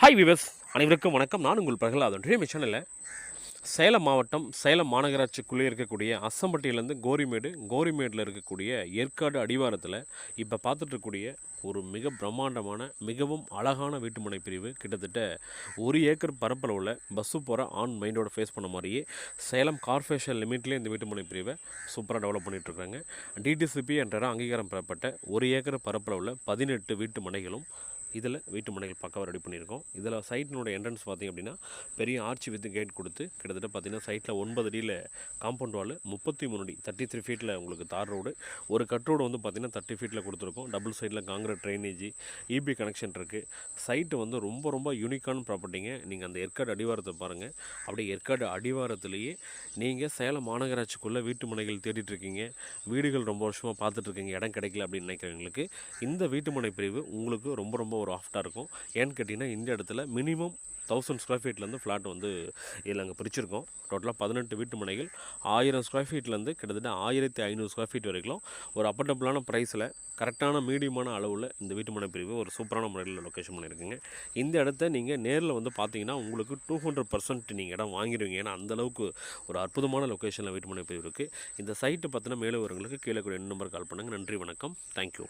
Hi விவஸ் அனைவருக்கும் வணக்கம். நான் உங்கள் பிரகலாதன் ட்ரீம் சேனலில் சேலம் மாவட்டம் சேலம் மாநகராட்சிக்குள்ளே இருக்கக்கூடிய அசம்பட்டியிலேருந்து கோரிமேடு கோரிமேடில் இருக்கக்கூடிய ஏற்காடு அடிவாரத்தில் இப்போ பார்த்துட்ருக்கூடிய ஒரு மிக பிரம்மாண்டமான மிகவும் அழகான வீட்டுமனை பிரிவு. கிட்டத்தட்ட ஒரு ஏக்கர் பரப்பளவில் பஸ்ஸு போகிற ஆன் மைண்டோட ஃபேஸ் பண்ண மாதிரியே சேலம் கார்பரேஷன் லிமிட்லேயே இந்த வீட்டுமனை பிரிவை சூப்பராக டெவலப் பண்ணிகிட்ருக்காங்க டிடிசிபி என்ற அங்கீகாரம் பெறப்பட்ட ஒரு ஏக்கர் பரப்பளவில் பதினெட்டு வீட்டு மனைகளும் இதில் வீட்டு மனைகள் பக்கம் ரெடி பண்ணியிருக்கோம். இதில் சைட்டினோட என்ட்ரன்ஸ் பார்த்திங்க அப்படின்னா பெரிய ஆர்ச்சி வித் கேட் கொடுத்து கிட்டத்தட்ட பார்த்திங்கன்னா சைட்டில் ஒன்பது அடியில் காம்பவுண்ட் வால் முப்பத்தி மூணு அடி தேர்ட்டி த்ரீ ஃபீட்டில் உங்களுக்கு தார் ரோடு ஒரு கட் ரோடு வந்து பார்த்திங்கன்னா தேர்ட்டி ஃபீட்டில் கொடுத்துருக்கோம். டபுள் சைடில் காங்கிரட் ட்ரைனேஜ் இபி கனெக்ஷன் இருக்குது சைட்டு வந்து ரொம்ப ரொம்ப யூனிக்கான ப்ராப்பர்ட்டிங்க நீங்கள் அந்த ஏற்காடு அடிவாரத்தை பாருங்கள் அப்படியே ஏற்காடு அடிவாரத்துலேயே நீங்கள் சேலம் மாநகராட்சிக்குள்ளே வீட்டு மனைகள் தேடிட்டுருக்கீங்க வீடுகள் ரொம்ப வருஷமாக பார்த்துட்டு இருக்கீங்க. இடம் கிடைக்கல அப்படின்னு நினைக்கிறவங்களுக்கு இந்த வீட்டு மனை பிரிவு உங்களுக்கு ரொம்ப ரொம்ப ஒரு ஆஃப்டாக இருக்கும். ஏன்னு கேட்டிங்கன்னா இந்த இடத்துல மினிமம் தௌசண்ட் ஸ்கொயர் ஃபீட்லேருந்து ஃப்ளாட் வந்து இதில் அங்கே பிரிச்சிருக்கோம். டோட்டலாக பதினெட்டு வீட்டு மனைகள். ஆயிரம் ஸ்கொயர் ஃபீட்லேருந்து கிட்டத்தட்ட ஆயிரத்தி ஐநூறு ஸ்கொயர் ஃபீட் வரைக்கும் ஒரு அப்பட்டபிளான ப்ரைஸில் கரெக்டான மீடியமான அளவில் இந்த வீட்டு மனை பிரிவு ஒரு சூப்பரான முறையில் லொக்கேஷன் பண்ணியிருக்குங்க. இந்த இடத்த நீங்கள் நேரில் வந்து பார்த்தீங்கன்னா உங்களுக்கு டூ ஹண்ட்ரட் பர்சன்ட் நீங்கள் இடம் வாங்கிடுவீங்க ஏன்னா அந்தளவுக்கு ஒரு அற்புதமான லொக்கேஷனில் வீட்டு மனை பிரிவு இருக்குது இந்த சைட்டு பார்த்தினா மேலே வரவங்களுக்கு கீழே கூட நம்பர் கால் பண்ணுங்கள் நன்றி வணக்கம். தேங்க்யூ